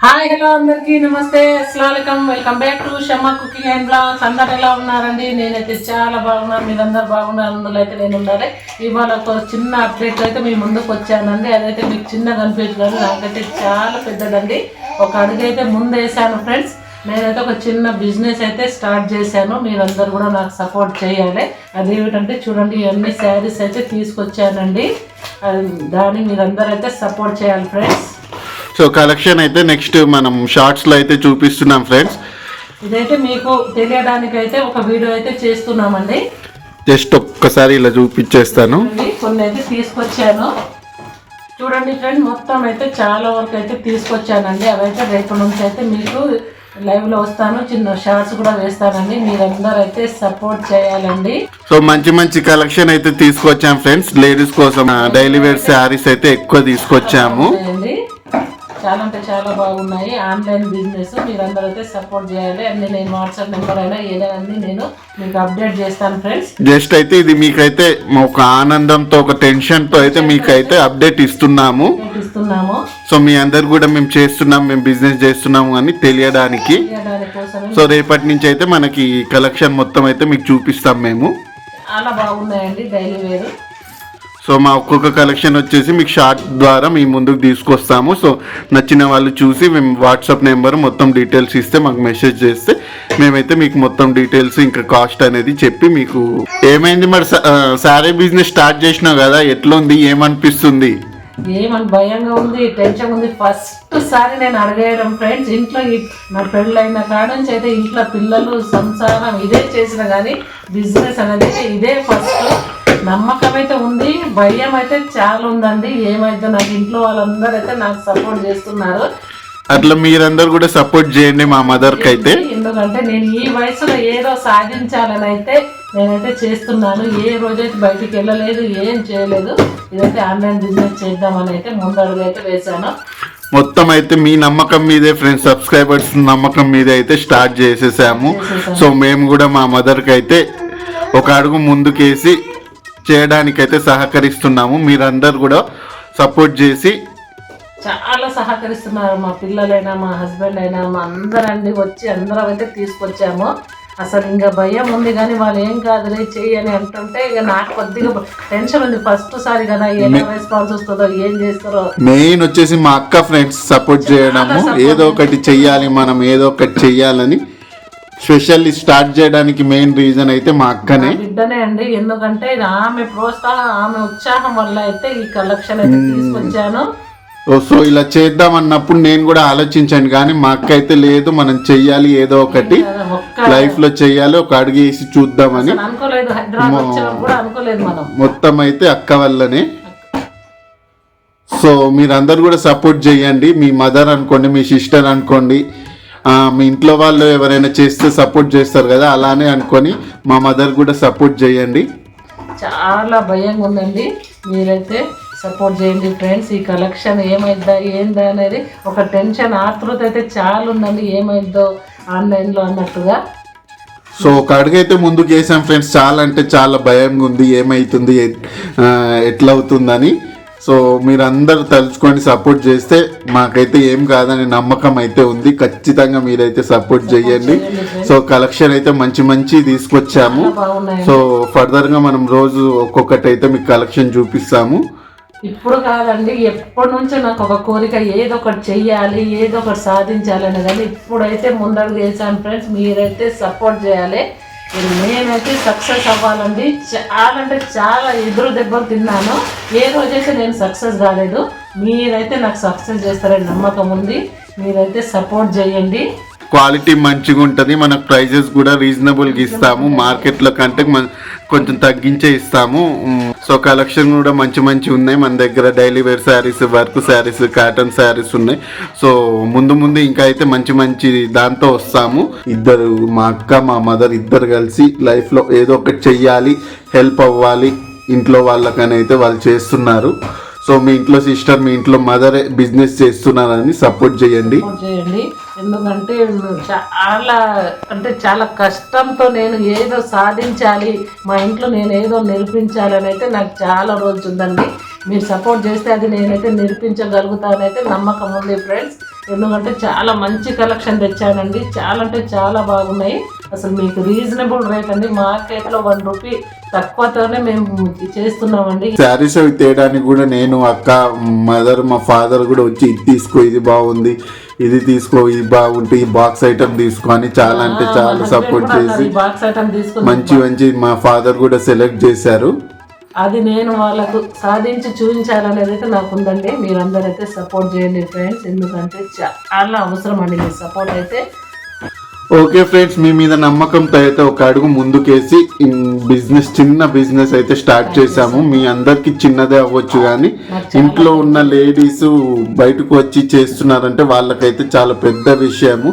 Hi hello అందరికీ నమస్తే. అస్సలం welcome back to Shamma cooking and blogs అందరు ఎలా ఉన్నారండి? నేనైతే చాలా బాగున్నాను మీరందరూ బాగున్నారు. అందులో అయితే నేను ఉండాలి ఇవాళ ఒక చిన్న అప్డేట్ అయితే మీ ముందుకు వచ్చానండి. అదైతే మీకు చిన్నగా అనిపించదు నాకైతే చాలా పెద్దదండి. ఒక అడుగు అయితే ముందు వేసాను ఫ్రెండ్స్. నేనైతే ఒక చిన్న బిజినెస్ అయితే స్టార్ట్ చేశాను. మీరందరూ కూడా నాకు సపోర్ట్ చేయాలి. అదేమిటంటే చూడండి ఇవన్నీ శారీస్ అయితే తీసుకొచ్చానండి. అది దాన్ని మీరందరూ అయితే సపోర్ట్ చేయాలి ఫ్రెండ్స్ సో కలెక్షన్ అయితే నెక్స్ట్ మనం షార్ట్స్లో అయితే చూపిస్తున్నాం ఫ్రెండ్స్. ఇదైతే మీకు తెలియడానికి అయితే ఒక వీడియో అయితే చేస్తున్నామండి. జస్ట్ ఒక్కసారి ఇలా చూపించేస్తాను. కొన్ని అయితే తీసుకొచ్చాను. చూడండి ఫ్రెండ్ మొత్తం అయితే చాలా వరకు అయితే తీసుకొచ్చానండి. అవైతే రేపు నుంచి అయితే మీకు లైవ్లో వస్తాను. చిన్న షార్ట్స్ కూడా వేస్తానండి. మీరందరూ అయితే సపోర్ట్ చేయాలండి. సో మంచి మంచి కలెక్షన్ అయితే తీసుకొచ్చాం ఫ్రెండ్స్. లేడీస్ కోసం డైలీ వేర్ శారీస్ అయితే ఎక్కువ తీసుకొచ్చాము. చాలా అంటే చాలా బాగున్నాయి. ఆన్లైన్ బిజినెస్ మీరందరూ అయితే సపోర్ట్ చేయాలి. అన్ని నేను వాట్సాప్ నెంబర్ అయినా ఏదైనా అన్ని నేను మీకు అప్డేట్ చేస్తాను ఫ్రెండ్స్ జస్ట్ అయితే ఇది మీకైతే ఒక ఆనందంతో ఒక టెన్షన్తో అయితే మీకైతే అప్డేట్ ఇస్తున్నాము. ఇస్తున్నాము. సో మీ అందరు కూడా మేము చేస్తున్నాం మేము బిజినెస్ చేస్తున్నాము అని తెలియడానికి. సో రేపటి నుంచి అయితే మనకి కలెక్షన్ మొత్తం అయితే మీకు చూపిస్తాం మేము. చాలా బాగున్నాయండి డైలీ వేరు సో మా ఒక్కొక్క కలెక్షన్ వచ్చేసి మీకు షార్ట్ ద్వారా మీ ముందుకు తీసుకొస్తాము. సో నచ్చిన వాళ్ళు చూసి మేము వాట్సాప్ నెంబర్ మొత్తం డీటెయిల్స్ ఇస్తే మాకు మెసేజ్ చేస్తే మేమైతే మీకు మొత్తం డీటెయిల్స్ ఇంకా కాస్ట్ అనేది చెప్పి మీకు ఏమైంది మరి సారీ బిజినెస్ స్టార్ట్ చేసినావు కదా ఎట్లుంది ఏమనిపిస్తుంది? ఏమని భయంగా ఉంది టెన్షన్ ఉంది. ఫస్ట్ సారి నేను అడగేయడం ఫ్రెండ్స్ ఇంట్లో నా పెళ్ళైన కాడ నుంచి అయితే ఇంట్లో పిల్లలు సంసారం ఇదే చేసిన కానీ బిజినెస్ అనేది ఇదే ఫస్ట్ నమ్మకం అయితే ఉంది భయం అయితే చాలా ఉందండి. ఏమైతే నాకు ఇంట్లో వాళ్ళందరూ అయితే నాకు సపోర్ట్ చేస్తున్నారు. అట్లా మీరందరూ కూడా సపోర్ట్ చేయండి మా మదర్కి అయితే. ఎందుకంటే నేను ఈ వయసులో ఏదో సాధించాలని అయితే నేనైతే చేస్తున్నాను. ఏ రోజైతే బయటికి వెళ్ళలేదు ఏం చేయలేదు ఇదైతే ఆన్లైన్ బిజినెస్ చేద్దామని అయితే ముందడుగు అయితే వేశాను. మొత్తం అయితే మీ నమ్మకం మీదే ఫ్రెండ్స్ సబ్స్క్రైబర్స్ నమ్మకం మీదే అయితే స్టార్ట్ చేసేసాము. సో మేము కూడా మా మదర్కి అయితే ఒక అడుగు ముందుకేసి చేయడానికైతే సహకరిస్తున్నాము. మీరందరూ కూడా సపోర్ట్ చేసి చాలా సహకరిస్తున్నారు మా పిల్లలైనా మా హస్బెండ్ అయినా మా అందరండి వచ్చి అందరం అయితే తీసుకొచ్చాము. అసలు ఇంకా భయం ఉంది కానీ వాళ్ళు ఏం కాదులే చెయ్యి అని అంటుంటే ఇక నాకు కొద్దిగా టెన్షన్ ఉంది. ఫస్ట్ సారి కదా ఎలా రెస్పాన్స్ వస్తుందో ఏం చేస్తారో. మెయిన్ వచ్చేసి మా అక్క ఫ్రెండ్స్ సపోర్ట్ చేయడము. ఏదో ఒకటి చెయ్యాలి మనం ఏదో ఒకటి చెయ్యాలని స్పెషల్లీ స్టార్ట్ చేయడానికి మెయిన్ రీజన్ అయితే మా అక్కనే. బిడ్డనే అండి ఎందుకంటే ఇది ఆమె ప్రోత్సాహం ఆమె ఉత్సాహం వల్ల అయితే ఈ కలెక్షన్ అయితే తీసుకొచ్చాను. సో ఇలా చేద్దాం అన్నప్పుడు నేను కూడా ఆలోచించాను కానీ మా అక్క అయితే లేదు మనం చెయ్యాలి ఏదో ఒకటి. లైఫ్లో చెయ్యాలి ఒక అడుగు వేసి చూద్దామని. మొత్తం అయితే అక్క వల్లనే. సో మీరందరూ కూడా సపోర్ట్ చేయండి. మీ మదర్ అనుకోండి మీ సిస్టర్ అనుకోండి. మీ ఇంట్లో వాళ్ళు ఎవరైనా చేస్తే సపోర్ట్ చేస్తారు కదా అలానే అనుకొని మా మదర్ కూడా సపోర్ట్ చేయండి. చాలా భయంగా ఉందండి. మీరైతే సపోర్ట్ చేయండి ఫ్రెండ్స్ ఈ కలెక్షన్ ఏమైద్దా ఏందా అనేది ఒక టెన్షన్ ఆతృత అయితే చాలా ఉందండి. ఏమైద్దో ఆన్లైన్లో అన్నట్టుగా. సో ఒక అడుగు అయితే ముందుకు వేసాం ఫ్రెండ్స్ చాలా అంటే చాలా భయంగా ఉంది. ఆ, ఎట్లా అవుతుందని సో మీరు అందరు తలుచుకొని సపోర్ట్ చేస్తే మాకైతే ఏం కాదని నమ్మకం అయితే ఉంది. ఖచ్చితంగా మీరైతే సపోర్ట్ చేయండి. సో కలెక్షన్ అయితే మంచి మంచి తీసుకొచ్చాము. సో ఫర్దర్గా మనం రోజు ఒక్కొక్కటి అయితే మీకు కలెక్షన్ చూపిస్తాము. ఇప్పుడు కాదండి ఎప్పటి నుంచో నాకు ఒక కోరిక ఏదో ఒకటి చెయ్యాలి ఏదో ఒకటి సాధించాలని కానీ ఇప్పుడైతే ముందడుగు వేసాను ఫ్రెండ్స్ మీరైతే సపోర్ట్ చేయాలి. నేనైతే సక్సెస్ అవ్వాలండి. చాలా అంటే చాలా ఎదురు దెబ్బలు తిన్నాను. ఏ రోజైతే నేను సక్సెస్ కాలేదు మీరైతే నాకు సక్సెస్ చేస్తారని నమ్మకం ఉంది. మీరైతే సపోర్ట్ చేయండి. క్వాలిటీ మంచిగా ఉంటుంది మనకు ప్రైజెస్ కూడా రీజనబుల్గా ఇస్తాము. మార్కెట్లో కంటే మన కొంచెం తగ్గించే ఇస్తాము. సో కలెక్షన్ కూడా మంచి మంచి ఉన్నాయి. మన దగ్గర daily wear saris work saris cotton saris ఉన్నాయి. సో ముందు ముందు ఇంకా అయితే మంచి మంచి దాంతో వస్తాము. ఇద్దరు మా అక్క మా మదర్ ఇద్దరు కలిసి లైఫ్లో ఏదో ఒకటి చెయ్యాలి హెల్ప్ అవ్వాలి. ఇంట్లో వాళ్ళకని అయితే వాళ్ళు చేస్తున్నారు. సో మీ ఇంట్లో సిస్టర్ మీ ఇంట్లో మదర్ బిజినెస్ చేస్తున్నారని సపోర్ట్ చేయండి. ఎందుకంటే చాలా అంటే చాలా కష్టంతో నేను ఏదో సాధించాలి మా ఇంట్లో నేను ఏదో నిరూపించాలని అయితే నాకు చాలా రోజు ఉందండి. మీరు సపోర్ట్ చేస్తే అది నేనైతే నిరూపించగలుగుతానైతే నమ్మకం ఉంది ఫ్రెండ్స్. ఎందుకంటే చాలా మంచి కలెక్షన్ తెచ్చానండి. చాలా అంటే చాలా బాగున్నాయి. అసలు మీకు రీజనబుల్ రేట్ అండి. మార్కెట్లో వన్ రూపీ తక్కువతోనే మేము చేస్తున్నామండి. శారీస్ అవి తేయడానికి కూడా నేను అక్క మదర్ మా ఫాదర్ కూడా వచ్చి ఇది తీసుకో ఇది బాగుంది. ఇది తీసుకో ఇది బాగుంటే ఈ బాక్స్ ఐటమ్ తీసుకో అని చాలా అంటే చాలా సపోర్ట్ చేసి మంచి మంచి మా ఫాదర్ కూడా సెలెక్ట్ చేశారు. అది నేను వాళ్ళకు సాధించి చూపించాలనేది అయితే నాకు ఉందండి మీరందరూ అయితే సపోర్ట్ చేయండి ఫ్రెండ్స్ ఎందుకంటే చాలా అవసరం అండి. మీ సపోర్ట్ అయితే ఓకే ఫ్రెండ్స్ మీ మీద నమ్మకంతో అయితే ఒక అడుగు ముందుకేసి బిజినెస్ చిన్న బిజినెస్ అయితే స్టార్ట్ చేశాము. మీ అందరికి చిన్నదే అవ్వచ్చు కానీ ఇంట్లో ఉన్న లేడీస్ బయటకు వచ్చి చేస్తున్నారంటే వాళ్ళకైతే చాలా పెద్ద విషయము.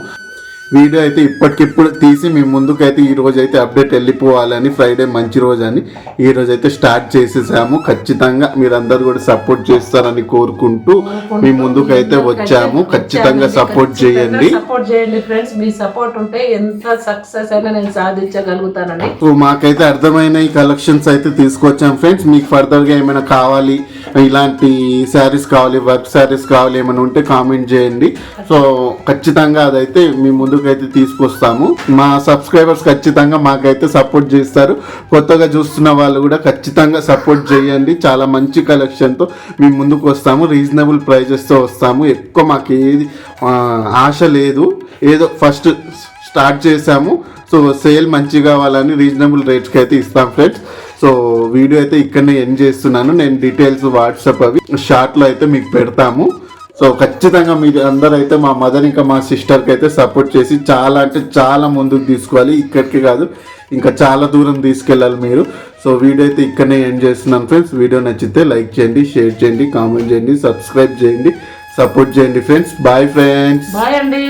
వీడియో అయితే ఇప్పటికిప్పుడు తీసి మీ ముందుకైతే ఈ రోజు అయితే అప్డేట్ వెళ్ళిపోవాలని ఫ్రైడే మంచి రోజు అని ఈ రోజు అయితే స్టార్ట్ చేసేసాము. ఖచ్చితంగా మీరందరూ కూడా సపోర్ట్ చేస్తారని కోరుకుంటూ మీ ముందుకైతే వచ్చాము. ఖచ్చితంగా సపోర్ట్ చేయండి. సపోర్ట్ చేయండి ఫ్రెండ్స్. మీ సపోర్ట్ ఉంటే ఎంత సక్సెస్ అయినా నేను సాధించగలుగుతానండి. సో మాకైతే అర్థమైన ఈ కలెక్షన్స్ అయితే తీసుకొచ్చాం ఫ్రెండ్స్. మీకు ఫర్దర్గా ఏమైనా కావాలి ఇలాంటి శారీస్ కావాలి వర్క్ శారీస్ కావాలి ఏమైనా ఉంటే కామెంట్ చేయండి. సో ఖచ్చితంగా అదైతే మీ ముందుకైతే తీసుకొస్తాము. మా సబ్స్క్రైబర్స్ ఖచ్చితంగా మాకైతే సపోర్ట్ చేస్తారు. కొత్తగా చూస్తున్న వాళ్ళు కూడా ఖచ్చితంగా సపోర్ట్ చేయండి. చాలా మంచి కలెక్షన్తో మేము ముందుకు వస్తాము. రీజనబుల్ ప్రైజెస్తో వస్తాము. ఎక్కువ మాకు ఏది ఆశ లేదు. ఏదో ఫస్ట్ స్టార్ట్ చేసాము సో సేల్ మంచిగా కావాలని రీజనబుల్ రేట్స్కి అయితే ఇస్తాం ఫ్రెండ్స్. సో వీడియో అయితే ఇక్కడనే ఎండ్ చేస్తున్నాను. నేను డీటెయిల్స్ వాట్సాప్ అవి షార్ట్లో అయితే మీకు పెడతాము. సో ఖచ్చితంగా మీరు అందరూ అయితే మా మదర్ ఇంకా మా సిస్టర్కి అయితే సపోర్ట్ చేసి చాలా అంటే చాలా ముందుకు తీసుకోవాలి. ఇక్కడికి కాదు ఇంకా చాలా దూరం తీసుకెళ్ళాలి మీరు. సో వీడియో అయితే ఇక్కడనే ఎండ్ చేస్తున్నాను ఫ్రెండ్స్. వీడియో నచ్చితే లైక్ చేయండి షేర్ చేయండి కామెంట్ చేయండి సబ్స్క్రైబ్ చేయండి సపోర్ట్ చేయండి ఫ్రెండ్స్. Bye friends. బాయ్ అండి.